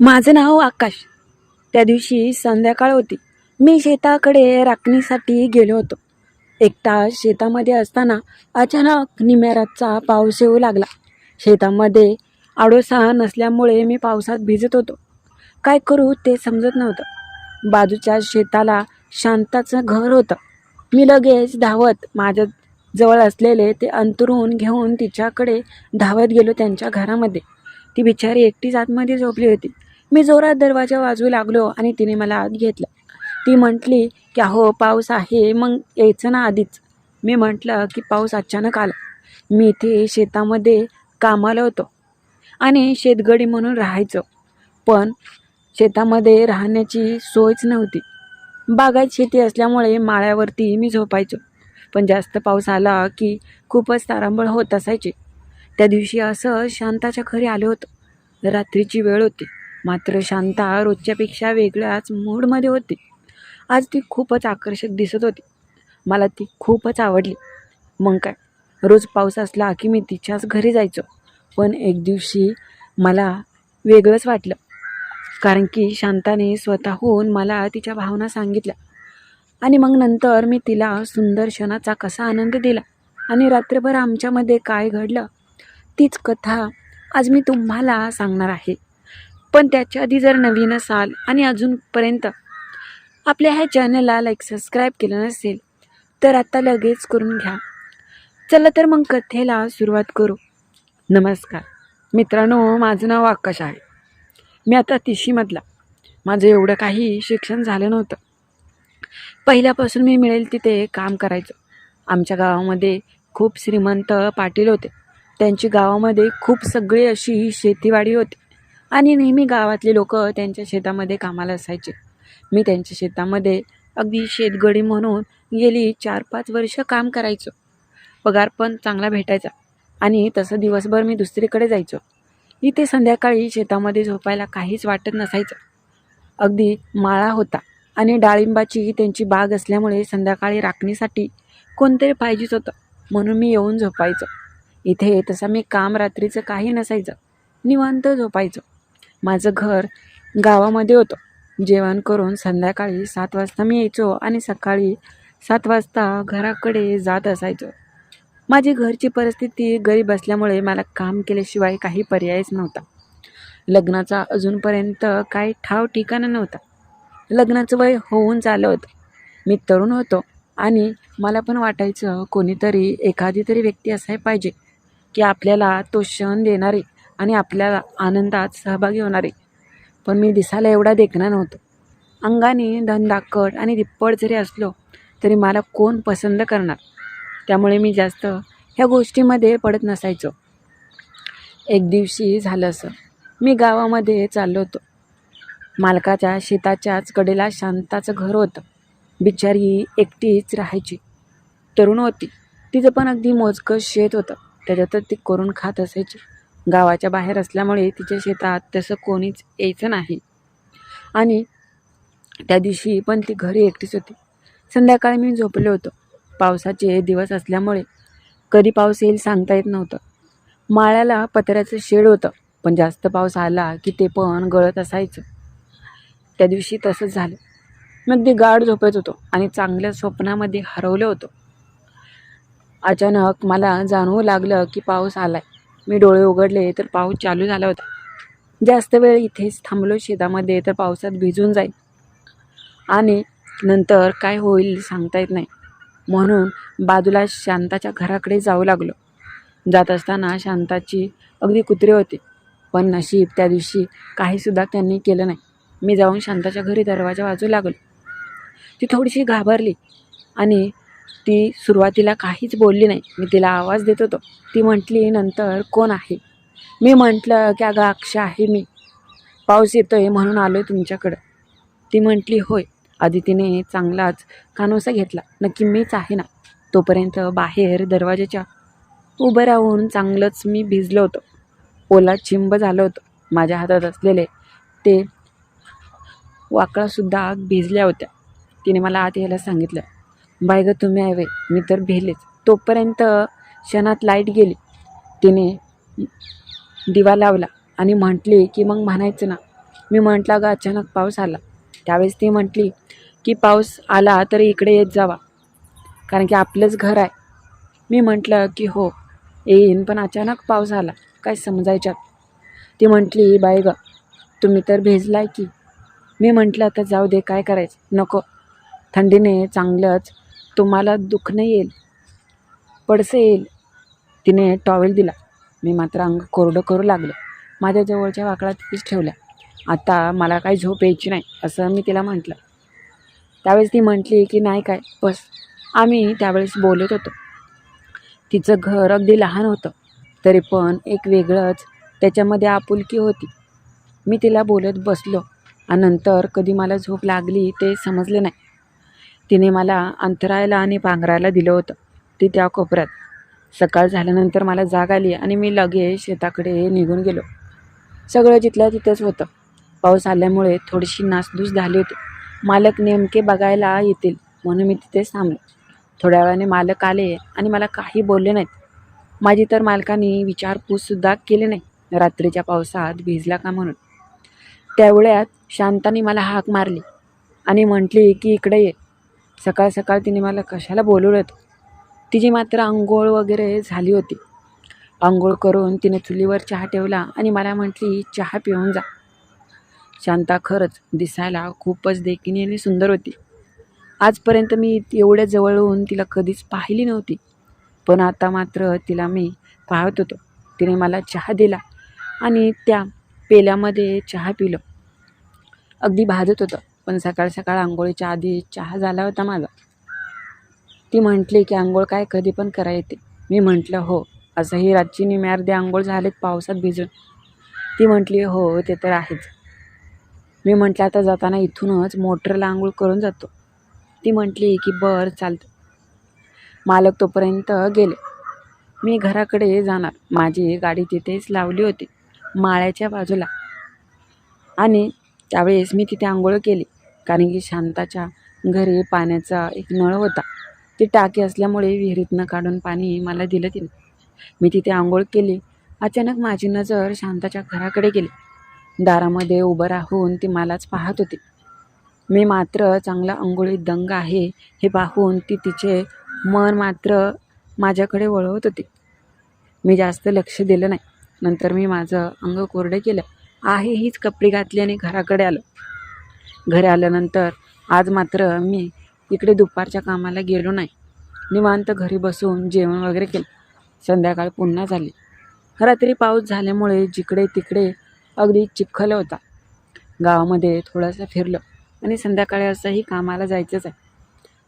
माझं नाव आकाश. त्या दिवशी संध्याकाळ होती. मी शेताकडे राखणीसाठी गेलो होतो. एकटा शेतामध्ये असताना अचानक निम्यारातचा पाऊस येऊ लागला. शेतामध्ये आडोसा नसल्यामुळे मी पावसात भिजत होतो. काय करू ते समजत नव्हतं. बाजूच्या शेताला शांताचं घर होतं. मी लगेच धावत माझ्या जवळ असलेले ते अंतरून घेऊन तिच्याकडे धावत गेलो त्यांच्या घरामध्ये. ती बिचारी एकटीच आतमध्ये झोपली होती. मी जोरात दरवाजा वाजवू लागलो आणि तिने मला आत घेतलं. ती म्हटली की अहो पाऊस आहे मग यायचं ना आधीच. मी म्हटलं की पाऊस अचानक आला. मी इथे शेतामध्ये कामाला होतो आणि शेतगडी म्हणून राहायचो. पण शेतामध्ये राहण्याची सोयच नव्हती. बागायत शेती असल्यामुळे माळ्यावरती मी झोपायचो. पण जास्त पाऊस आला की खूपच तारांबळ होत असायची. त्या दिवशी असं शांताच्या घरी आलो होतं. रात्रीची वेळ होती. मात्र शांता रोजच्यापेक्षा वेगळ्याच मूडमध्ये होती. आज ती खूपच आकर्षक दिसत होती. मला ती खूपच आवडली. मग काय? रोज पाऊस असला की मी तिच्याच घरी जायचो. पण एक दिवशी मला वेगळंच वाटलं. कारण की शांताने स्वतःहून मला तिच्या भावना सांगितल्या. आणि मग नंतर मी तिला सुंदर क्षणाचा कसा आनंद दिला. आणि रात्रभर आमच्यामध्ये काय घडलं तीच कथा आज मी तुम्हाला सांगणार आहे. पण त्याच्या आधी जर नवीन असाल आणि अजूनपर्यंत आपल्या ह्या चॅनलला लाईक सबस्क्राईब केलं नसेल तर आता लगेच करून घ्या. चला तर मग कथेला सुरुवात करू. नमस्कार. मित्रांनो माझं नाव आकाश आहे. मी आता तिशीमधला. माझं एवढं काही शिक्षण झालं नव्हतं. पहिल्यापासून मी मिळेल तिथे काम करायचो. आमच्या गावामध्ये खूप श्रीमंत पाटील होते. त्यांची गावामध्ये खूप सगळी अशी शेतीवाडी होती. आणि नेहमी गावातले लोक त्यांच्या शेतामध्ये कामाला असायचे. मी त्यांच्या शेतामध्ये अगदी शेतगडी म्हणून गेली चार पाच वर्ष काम करायचो. पगार पण चांगला भेटायचा आणि तसं दिवसभर मी दुसरीकडे जायचो. इथे संध्याकाळी शेतामध्ये झोपायला काहीच वाटत नसायचं. अगदी माळा होता आणि डाळिंबाची त्यांची बाग असल्यामुळे संध्याकाळी राखणीसाठी कोणतरी पाहिजेच होतं म्हणून मी येऊन झोपायचो. इथे तसं मी काम रात्रीचं काही नसायचं निवांत झोपायचं. माझं घर गावामध्ये होतं. जेवण करून संध्याकाळी सात वाजता मी यायचो आणि सकाळी सात वाजता घराकडे जात असायचो. माझी घरची परिस्थिती गरीब असल्यामुळे मला काम केल्याशिवाय काही पर्यायच नव्हता. लग्नाचा अजूनपर्यंत काही ठाव ठिकाणा नव्हता. लग्नाचं वय होऊन चाललं होतं. मी तरुण होतो आणि मला पण वाटायचं कोणीतरी एखादी तरी व्यक्ती असाय पाहिजे की आपल्याला तो क्षण देणारी. आणि आपल्याला आनंदात सहभागी होणारे. पण मी दिसायला एवढा देखणा नव्हतो. अंगाने धनदाकड आणि रिप्पड जरी असलो तरी मला कोण पसंत करणार? त्यामुळे मी जास्त ह्या गोष्टीमध्ये पडत नसायचो. एक दिवशी झालं असं. मी गावामध्ये चाललो होतो. मालकाच्या शेताच्याच कडेला शांताचं घर होतं. बिचारी एकटीच राहायची. तरुण होती. तिचं पण अगदी मोजकं शेत होतं. त्याच्यातच ती करून खात असायची. गावाच्या बाहेर असल्यामुळे तिच्या शेतात तसं कोणीच यायचं नाही. आणि त्या दिवशी पण ती घरी एकटीच होती. संध्याकाळी मी झोपले होतो. पावसाचे दिवस असल्यामुळे कधी पाऊस येईल सांगता येत नव्हतं. माळ्याला पत्र्याचं शेड होतं पण जास्त पाऊस आला की ते पण गळत असायचं. त्या दिवशी तसंच झालं. मी अगदी गाढ झोपत होतो आणि चांगल्या स्वप्नामध्ये हरवलं होतं. अचानक मला जाणवू लागलं की पाऊस आलाय. मी डोळे उघडले तर पाऊस चालू झाला होता. जास्त वेळ इथेच थांबलो शेतामध्ये तर पावसात भिजून जाईल आणि नंतर काय होईल सांगता येत नाही. म्हणून बाजूला शांताच्या घराकडे जाऊ लागलो. जात असताना शांताची अगदी कुत्रे होती. पण नशीब त्या दिवशी काहीसुद्धा त्यांनी केलं नाही. मी जाऊन शांताच्या घरी दरवाजा वाजू लागलो. ती थोडीशी घाबरली आणि ती सुरुवातीला काहीच बोलली नाही. मी तिला आवाज देत होतो. ती म्हटली नंतर कोण आहे? मी म्हटलं की अगं अक्षा आहे मी. पाऊस येतो आहे म्हणून आलो आहे तुमच्याकडं. ती म्हटली होय. आधी तिने चांगलाच कानोसा घेतला. नक्की मीच आहे ना? तोपर्यंत बाहेर दरवाजाच्या उभं राहून चांगलंच मी भिजलो होतो. ओला चिंब झालं होतं. माझ्या हातात असलेले ते वाकळासुद्धा भिजल्या होत्या. तिने मला आत यायला सांगितलं. बाय गं तुम्ही आहे वे मी तर भेलेच. तोपर्यंत क्षणात लाइट गेली. तिने दिवा लावला आणि म्हटली की मग म्हणायचं ना. मी म्हटलं ग अचानक पाऊस आला. त्यावेळेस ती म्हटली की पाऊस आला तरी इकडे येत जावा. कारण की आपलंच घर आहे. मी म्हटलं की हो येईन पण अचानक पाऊस आला. काय समजायच्यात? ती म्हटली बाई ग तुम्ही तर भेजलाय की. मी म्हटलं आता जाऊ दे काय करायचं? नको. थंडीने चांगलंच तुम्हाला दुखणं येईल पडसं येईल. तिने टॉवेल दिला. मी मात्र अंग कोरडं करू लागलं. माझ्या जवळच्या वाकळा तिथेच ठेवल्या. आता मला काही झोप यायची नाही असं मी तिला म्हटलं. त्यावेळेस ती म्हटली की नाही काय बस. आम्ही त्यावेळेस बोलत होतो. तिचं घर अगदी लहान होतं तरी पण एक वेगळंच त्याच्यामध्ये आपुलकी होती. मी तिला बोलत बसलो आणि नंतर कधी मला झोप लागली ते समजले नाही. तिने मला अंथरायला आणि पांघरायला दिलं होतं. ती त्या कोपऱ्यात. सकाळ झाल्यानंतर मला जाग आली आणि मी लगेच शेताकडे निघून गेलो. सगळं जिथल्या तिथंच होतं. पाऊस आल्यामुळे थोडीशी नासधूस झाली होती. मालक नेमके बघायला येतील म्हणून मी तिथेच थांबलो. थोड्या वेळाने मालक आले आणि मला काही बोलले नाहीत. माझी तर मालकाने विचारपूससुद्धा केली नाही. रात्रीच्या पावसात भिजला का म्हणून. त्यावेळात शांताने मला हाक मारली आणि म्हटली की इकडे ये. सकाळ सकाळ तिने मला कशाला बोलवलं? तिची मात्र आंघोळ वगैरे झाली होती. आंघोळ करून तिने चुलीवर चहा ठेवला आणि मला म्हटली चहा पिऊन जा. शांता खरंच दिसायला खूपच देखीनी आणि सुंदर होती. आजपर्यंत मी एवढ्या जवळून तिला कधीच पाहिली नव्हती. पण आता मात्र तिला मी पाहत होतो. तिने मला चहा दिला आणि त्या पेल्यामध्ये चहा पिलं. अगदी भाजत होतं. पण सकाळ सकाळ आंघोळीच्या आधी चहा झाला होता माझा. ती म्हटली की आंघोळ काय कधी पण करा येते. मी म्हटलं हो. असंही रातची निम्या अर्धी आंघोळ झालेत पावसात भिजून. ती म्हटली हो ते तर आहेच. मी म्हटलं आता जाताना इथूनच मोटरला आंघोळ करून जातो. ती म्हटली की बरं चालतं. मालक तोपर्यंत गेले. मी घराकडे जाणार. माझी गाडी तिथेच लावली होती माळ्याच्या बाजूला. आणि त्यावेळेस मी तिथे आंघोळ केली. कारण की शांताच्या घरी पाण्याचा एक नळ होता. ती टाकी असल्यामुळे विहिरीतनं काढून पाणी मला दिलं तिने. मी तिथे आंघोळ केली. अचानक माझी नजर शांताच्या घराकडे गेली. दारामध्ये उभं राहून ती मलाच पाहत होती. मी मात्र चांगला अंघोळीत दंग आहे हे पाहून ती तिचे मन मात्र माझ्याकडे वळवत होती. मी जास्त लक्ष दिलं नाही. नंतर मी माझं अंग कोरडं केलं. आहे हीच कपडे घातली आणि घराकडे आलो. घरी आल्यानंतर आज मात्र मी इकडे दुपारच्या कामाला गेलो नाही. निवांत घरी बसून जेवण वगैरे केलं. संध्याकाळ पुन्हा झाली. रात्री पाऊस झाल्यामुळे जिकडे तिकडे अगदी चिखल होता. गावामध्ये थोडंसं फिरलं आणि संध्याकाळी असंही कामाला जायचंच आहे.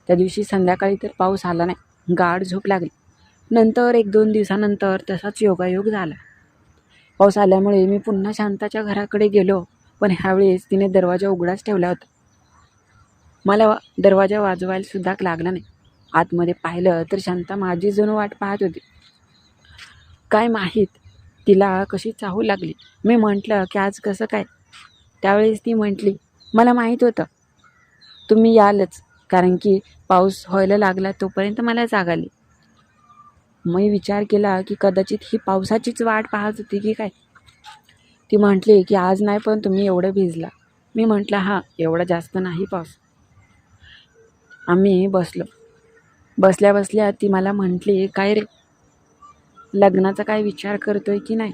त्या दिवशी संध्याकाळी तर पाऊस आला नाही. गाढ झोप लागली. नंतर एक दोन दिवसानंतर तसाच योगायोग झाला. पाऊस आल्यामुळे मी पुन्हा शांताच्या घराकडे गेलो. पण ह्यावेळेस तिने दरवाजा उघडाच ठेवला होता. मला वा दरवाजा वाजवायला सुद्धा लागला नाही. आतमध्ये पाहिलं तर शांता माझी जणू वाट पाहत होती. काय माहीत तिला कशी चाहू लागली. मी म्हटलं की आज कसं काय? त्यावेळेस ती म्हटली मला माहीत होतं. तुम्ही यालच कारण की पाऊस व्हायला लागला तोपर्यंत मला जाग आली. मी विचार केला की कदाचित ही पावसाचीच वाट पाहत होती की काय? ती म्हटली की आज नाही पण तुम्ही एवढं भिजला. मी म्हटलं हां एवढा जास्त नाही पाऊस. आम्ही बसलो. बसल्या बसल्या ती मला म्हटली काय रे? लग्नाचा काय विचार करतोय की नाही?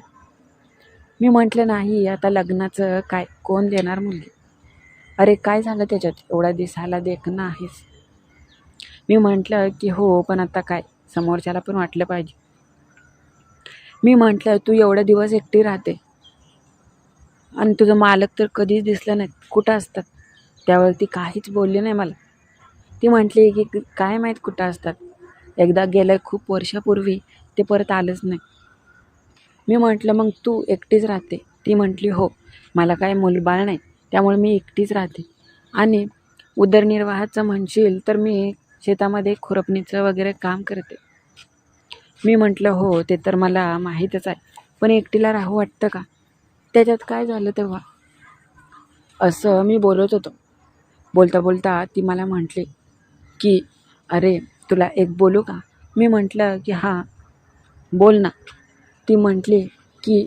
मी म्हटलं नाही आता लग्नाचं काय कोण देणार मुलगी? अरे काय झालं त्याच्यात? एवढा दिसायला देखणं आहेस. मी म्हटलं की हो पण आता काय? समोरच्याला पण वाटलं पाहिजे. मी म्हटलं तू एवढे दिवस एकटी राहते. आणि तुझं मालक तर कधीच दिसलं नाही. कुठं असतात? त्यावर ती काहीच बोलली नाही मला. ती म्हटली की काय माहीत कुठं असतात? एकदा गेलं खूप वर्षापूर्वी ते परत आलंच नाही. मी म्हटलं मग तू एकटीच राहते? ती म्हटली हो. मला काय मुलबाळ नाही त्यामुळे मी एकटीच राहते. आणि उदरनिर्वाहाचं म्हणशील तर मी शेतामध्ये खुरपणीचं वगैरे काम करते. मी म्हटलं हो ते तर मला माहीतच आहे. पण एकटीला राहू वाटतं का? त्याच्यात काय झालं तेव्हा? असं मी बोलत होतो. बोलता बोलता ती मला म्हटली की अरे तुला एक बोलू का? मी म्हटलं की हां बोल ना. ती म्हटली की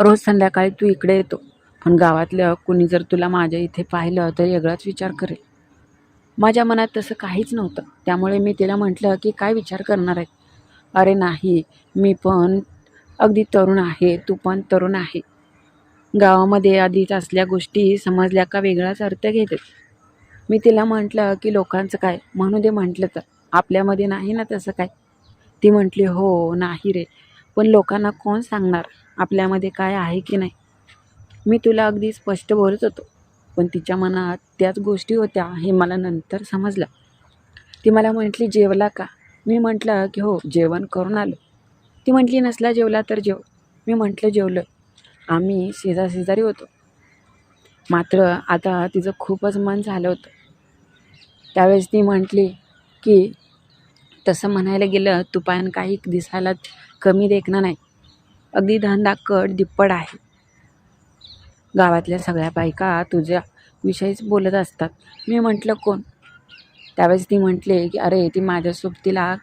रोज संध्याकाळी तू इकडे येतो. पण गावातलं कुणी जर तुला माझ्या इथे पाहिलं तर वेगळाच विचार करेल. माझ्या मनात तसं काहीच नव्हतं. त्यामुळे मी तिला म्हटलं की काय विचार करणार आहे? अरे नाही मी पण अगदी तरुण आहे. तू पण तरुण आहे. गावामध्ये आधीच असल्या गोष्टी समजल्या का वेगळाच अर्थ घेते मी तिला म्हटलं की लोकांचं काय? म्हणू दे म्हटलं तर. आपल्यामध्ये नाही ना तसं काय? ती म्हटली हो नाही रे. पण लोकांना कोण सांगणार? आपल्यामध्ये काय आहे की नाही? मी तुला अगदी स्पष्ट बोलत होतो. पण तिच्या मनात त्याच गोष्टी होत्या हे मला नंतर समजलं. ती मला म्हटली जेवला का? मी म्हटलं की हो जेवण करून आलो. ती म्हटली नसला जेवला तर जेव. मी म्हटलं जेवलं. आम्ही शेजारशेजारी होतो. मात्र आता तिचं खूपच मन झालं होतं. त्यावेळेस ती म्हटली की तसं म्हणायला गेलं तुपायन काही दिसायला कमी देखणं नाही. अगदी धनदाकड दिप्पड आहे. गावातल्या सगळ्या बायका तुझ्या विषयीच बोलत असतात. मी म्हटलं कोण? त्यावेळेस ती म्हटले की अरे ती माझ्या सोबतीला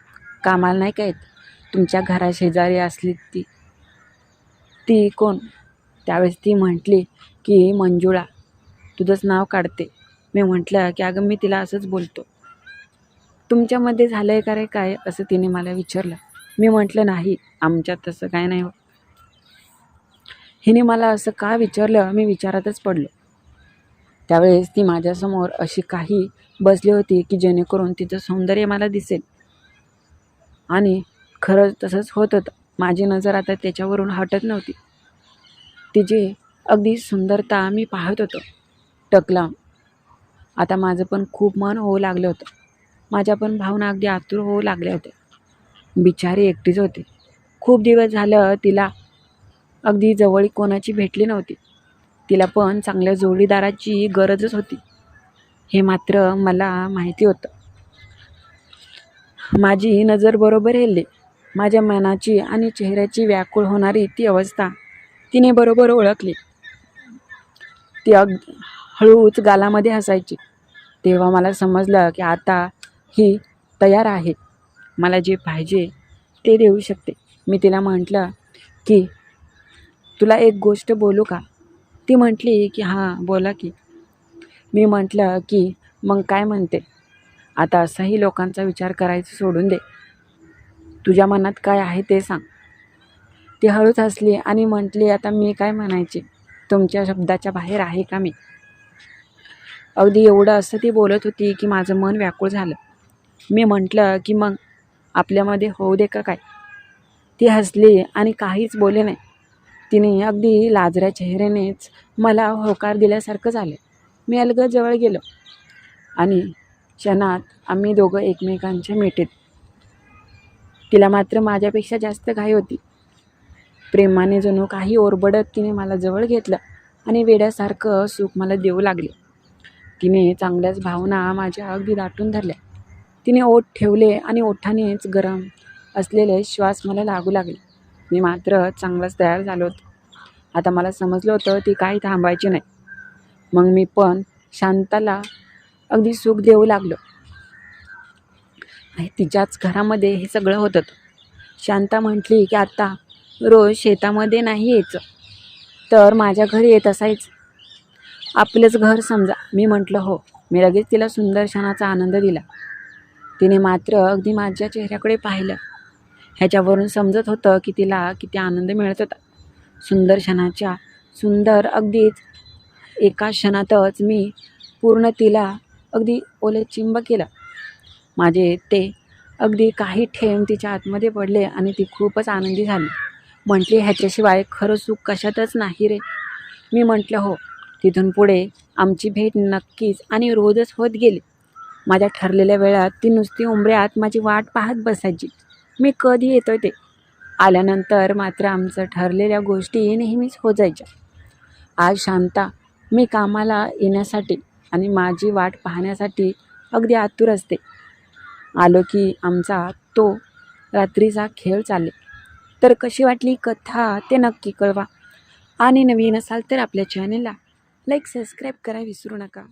कामाला नाही काय येत? तुमच्या घराशेजारी असली ती. ती कोण? त्यावेळेस ती म्हटली की मंजुळा तुझंच नाव काढते. मी म्हटलं की अगं मी तिला असंच बोलतो. तुमच्यामध्ये झालं आहे का रे काय? असं तिने मला विचारलं. मी म्हटलं नाही आमच्यात तसं काय नाही हिने मला असं का विचारलं मी विचारातच पडलो. त्यावेळेस ती माझ्यासमोर अशी काही बसली होती की जेणेकरून तिचं सौंदर्य मला दिसेल. आणि खरंच तसंच होत होतं. माझी नजर आता त्याच्यावरून हटत नव्हती. तिची अगदी सुंदरता मी पाहत होतो टकला आता माझं पण खूप मन होऊ लागलं होतं. माझ्या पण भावना अगदी आतुर होऊ लागल्या होत्या. बिचारी एकटीच होती. खूप दिवस झालं तिला अगदी जवळ कोणाची भेटली नव्हती. तिला पण चांगल्या जोडीदाराची गरजच होती. हे मात्र मला माहिती होतं. माझी नजर बरोबर हेल्ली. माझ्या मनाची आणि चेहऱ्याची व्याकुळ होणारी ती अवस्था तिने बरोबर ओळखली. ती अग हळूच गालामध्ये हसायची. तेव्हा मला समजलं की आता ही तयार आहे. मला जे पाहिजे ते देऊ शकते. मी तिला म्हटलं की तुला एक गोष्ट बोलू का? ती म्हटली की हां बोला की. मी म्हटलं की मग काय म्हणते? आता असाही लोकांचा विचार करायचं सोडून दे. तुझ्या मनात काय आहे ते सांग. ती हळूच हसली आणि म्हटली आता मी काय म्हणायचे? तुमच्या शब्दाच्या बाहेर आहे का मी? अगदी एवढं असं ती बोलत होती की माझं मन व्याकुळ झालं. मी म्हटलं की मग आपल्यामध्ये होऊ दे का काय? ती हसली आणि काहीच बोले नाही. तिने अगदी लाजऱ्या चेहऱ्यानेच मला होकार दिल्यासारखं झालं. मी अलगद जवळ गेलो आणि क्षणात आम्ही दोघं एकमेकांच्या मिठीत. तिला मात्र माझ्यापेक्षा जास्त घाई होती. प्रेमाने जणू काही ओरबडत तिने मला जवळ घेतलं आणि वेड्यासारखं सुख मला देऊ लागले. तिने चांगल्याच भावना माझ्या अगदी दाटून धरल्या. तिने ओठ ठेवले आणि ओठानेच गरम असलेले श्वास मला लागू लागले. मी मात्र चांगलाच तयार झालो होतो. आता मला समजलं होतं ती काही थांबायची नाही. मग मी पण शांताला अगदी सुख देऊ लागलो. आणि तिच्याच घरामध्ये हे सगळं होतं. शांता म्हटली की आता रोज शेतामध्ये नाही यायचं. तर माझ्या घरी येत असायचं. आपलंच घर समजा. मी म्हटलं हो. मी लगेच तिला सुंदर क्षणाचा आनंद दिला. तिने मात्र अगदी माझ्या चेहऱ्याकडे पाहिलं. ह्याच्यावरून समजत होतं की तिला किती आनंद मिळत होता. सुंदर क्षणाच्या सुंदर अगदीच एका क्षणातच मी पूर्ण तिला अगदी ओले चिंब केलं. माझे ते अगदी काही ठेम तिच्या आतमध्ये पडले आणि ती खूपच आनंदी झाली. म्हटली ह्याच्याशिवाय खरं सुख कशातच नाही रे. मी म्हटलं हो तिथून पुढे आमची भेट नक्कीच आणि रोजच होत गेली. माझ्या ठरलेल्या वेळात ती नुसती उंबऱ्यात माझी वाट पाहत बसायची. मी कधी येतोय ते? आल्यानंतर मात्र आमचं ठरलेल्या गोष्टी नेहमीच होत जायच्या आज शांता मी कामाला येण्यासाठी आणि माझी वाट पाहण्यासाठी अगदी आतुर असते. आलो की आमचा तो रात्रीचा खेळ चाले तर कशी वाटली कथा ते नक्की कळवा. आणि नवीन असाल तर आपल्या चॅनलला लाईक सबस्क्राईब करा विसरू नका.